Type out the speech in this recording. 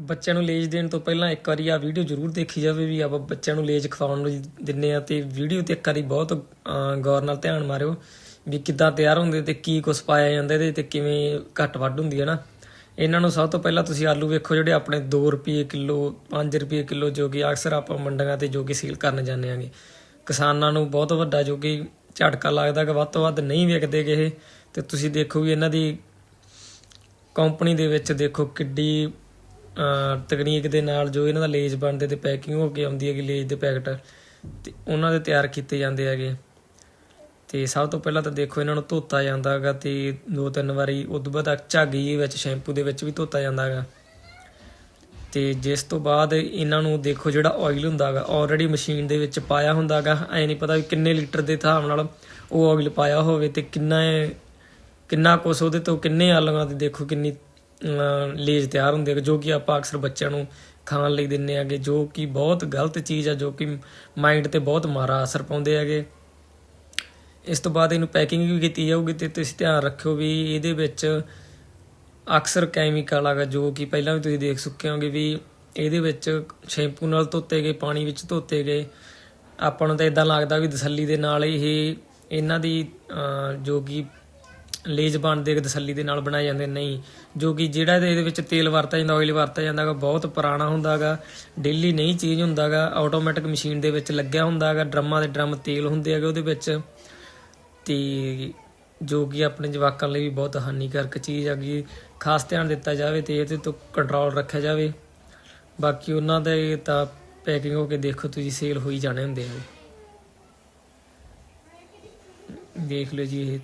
ਬੱਚਿਆਂ ਨੂੰ ਲੇਜ ਦੇਣ ਤੋਂ ਪਹਿਲਾਂ ਇੱਕ ਵਾਰੀ ਆ ਵੀਡੀਓ ਜ਼ਰੂਰ ਦੇਖੀ ਜਾਵੇ ਵੀ ਆਪਾਂ ਬੱਚਿਆਂ ਨੂੰ ਲੇਜ ਖਵਾਉਣ ਨੂੰ ਦਿੰਨੇ ਆ ਤੇ ਵੀਡੀਓ ਤੇ ਇੱਕ ਵਾਰੀ ਬਹੁਤ ਗੌਰ ਨਾਲ ਧਿਆਨ ਮਾਰਿਓ ਵੀ ਕਿੱਦਾਂ ਤਿਆਰ ਹੁੰਦੇ ਤੇ ਕੀ ਕੁਛ ਪਾਇਆ ਜਾਂਦਾ ਇਹਦੇ ਤੇ ਕਿਵੇਂ ਘੱਟ ਵੱਢ ਹੁੰਦੀ ਹੈ ਨਾ। ਇਹਨਾਂ ਨੂੰ ਸਭ ਤੋਂ ਪਹਿਲਾਂ ਤੁਸੀਂ ਆਲੂ ਵੇਖੋ ਜਿਹੜੇ ਆਪਣੇ 2 ਰੁਪਏ ਕਿਲੋ 5 ਰੁਪਏ ਕਿਲੋ ਜੋ ਕਿ ਅਕਸਰ ਆਪਾਂ ਮੰਡੀਆਂ ਤੇ ਜੋ ਕਿ ਸੇਲ ਕਰਨ ਜਾਂਦੇ ਆਂਗੇ। ਕਿਸਾਨਾਂ ਨੂੰ ਬਹੁਤ ਵੱਡਾ ਜੋ ਕਿ ਝਟਕਾ ਲੱਗਦਾ ਕਿ ਵੱਧ ਤੋਂ ਵੱਧ ਨਹੀਂ ਵਿਕਦੇ ਗਏ ਇਹ। ਤੇ ਤੁਸੀਂ ਦੇਖੋ ਵੀ ਇਹਨਾਂ ਦੀ ਕੰਪਨੀ ਦੇ ਵਿੱਚ ਦੇਖੋ ਕਿੱਡੀ ਤਕਨੀਕ ਦੇ ਨਾਲ ਜੋ ਇਹਨਾਂ ਦਾ ਲੇਜ ਬਣਦੇ ਤੇ ਪੈਕਿੰਗ ਹੋ ਕੇ ਆਉਂਦੀ ਹੈਗੀ ਲੇਜ ਦੇ ਪੈਕਟ, ਤੇ ਉਹਨਾਂ ਦੇ ਤਿਆਰ ਕੀਤੇ ਜਾਂਦੇ ਹੈਗੇ। ਤੇ ਸਭ ਤੋਂ ਪਹਿਲਾਂ ਤਾਂ ਦੇਖੋ ਇਹਨਾਂ ਨੂੰ ਧੋਤਾ ਜਾਂਦਾ ਹੈਗਾ ਤੇ ਦੋ ਤਿੰਨ ਵਾਰੀ ਉਦੋਂ ਬਾਅਦ ਝਾਗੀ ਵਿੱਚ, ਸ਼ੈਂਪੂ ਦੇ ਵਿੱਚ ਵੀ ਧੋਤਾ ਜਾਂਦਾ ਹੈਗਾ। ਤੇ ਜਿਸ ਤੋਂ ਬਾਅਦ ਇਹਨਾਂ ਨੂੰ ਦੇਖੋ ਜਿਹੜਾ ਆਇਲ ਹੁੰਦਾ ਹੈਗਾ ਆਲਰੇਡੀ ਮਸ਼ੀਨ ਦੇ ਵਿੱਚ ਪਾਇਆ ਹੁੰਦਾ ਹੈਗਾ। ਐ ਨਹੀਂ ਪਤਾ ਵੀ ਕਿੰਨੇ ਲੀਟਰ ਦੇ ਹਿਸਾਬ ਨਾਲ ਉਹ ਆਇਲ ਪਾਇਆ ਹੋਵੇ ਤੇ ਕਿੰਨਾ ਕਿੰਨਾ ਕੁਛ ਉਹਦੇ ਤੋਂ ਕਿੰਨੇ ਆਲੂਆਂ ਦੇ ਦੇਖੋ ਕਿੰਨੀ ਲੇਜ ਤਿਆਰ ਹੁੰਦੇ ਹੈਗੇ ਜੋ ਕਿ ਆਪਾਂ ਅਕਸਰ ਬੱਚਿਆਂ ਨੂੰ ਖਾਣ ਲਈ ਦਿੰਨੇ ਆਗੇ ਜੋ ਕਿ ਬਹੁਤ ਗਲਤ ਚੀਜ਼ ਆ, ਜੋ ਕਿ ਮਾਈਂਡ ਤੇ ਬਹੁਤ ਮਾਰਾ ਅਸਰ ਪਾਉਂਦੇ ਹੈਗੇ। ਇਸ ਤੋਂ ਬਾਅਦ ਇਹਨੂੰ ਪੈਕਿੰਗ ਵੀ ਕੀਤੀ ਜਾਊਗੀ ਤੇ ਤੁਸੀਂ ਧਿਆਨ ਰੱਖਿਓ ਵੀ ਇਹਦੇ ਵਿੱਚ ਅਕਸਰ ਕੈਮੀਕਲ ਹੈਗਾ ਜੋ ਕਿ ਪਹਿਲਾਂ ਵੀ ਤੁਸੀਂ ਦੇਖ ਚੁੱਕੇ ਹੋਗੇ ਵੀ ਇਹਦੇ ਵਿੱਚ ਸ਼ੈਂਪੂ ਨਾਲ ਧੋਤੇ ਗਏ, ਪਾਣੀ ਵਿੱਚ ਧੋਤੇ ਗਏ। ਆਪਾਂ ਨੂੰ ਤਾਂ ਇਦਾਂ ਲੱਗਦਾ ਵੀ ਤਸੱਲੀ ਦੇ ਨਾਲ ਇਹ, ਇਹਨਾਂ ਦੀ ਜੋ ਕਿ ਲੇਜ ਬਣਦੇ ਕਿ ਤਸੱਲੀ ਦੇ ਨਾਲ ਬਣਾਏ ਜਾਂਦੇ, ਨਹੀਂ। ਜੋ ਕਿ ਜਿਹੜਾ ਇਹਦੇ ਵਿੱਚ ਤੇਲ ਵਰਤਿਆ ਜਾਂਦਾ ਆਇਲ ਵਰਤਿਆ ਜਾਂਦਾ ਗਾ ਬਹੁਤ ਪੁਰਾਣਾ ਹੁੰਦਾਗਾ। ਡੇਲੀ ਨਹੀਂ ਚੇਂਜ ਹੁੰਦਾਗਾ ਆਟੋਮੈਟਿਕ ਮਸ਼ੀਨ ਦੇ ਵਿੱਚ ਲੱਗਿਆ ਹੁੰਦਾਗਾ, ਡਰਮਾਂ ਦੇ ਡਰਮ ਤੇਲ ਹੁੰਦੇ ਹੈਗੇ ਉਹਦੇ ਵਿੱਚ। ਤੇ ਜੋ ਕਿ ਆਪਣੇ ਜਵਾਕਾਂ ਲਈ ਵੀ ਬਹੁਤ ਹਾਨੀਕਾਰਕ ਚੀਜ਼ ਹੈਗੀ। ਖਾਸ ਧਿਆਨ ਦਿੱਤਾ ਜਾਵੇ ਤੇ ਇਹਦੇ ਤੋਂ ਕੰਟਰੋਲ ਰੱਖਿਆ ਜਾਵੇ। ਬਾਕੀ ਉਹਨਾਂ ਦੇ ਤਾਂ ਪੈਕਿੰਗ ਹੋ ਕੇ ਦੇਖੋ, ਤੁਸੀਂ ਸੇਲ ਹੋਈ ਜਾਣੇ ਹੁੰਦੇ ਆ। ਦੇਖ ਲਓ ਜੀ, ਇਹ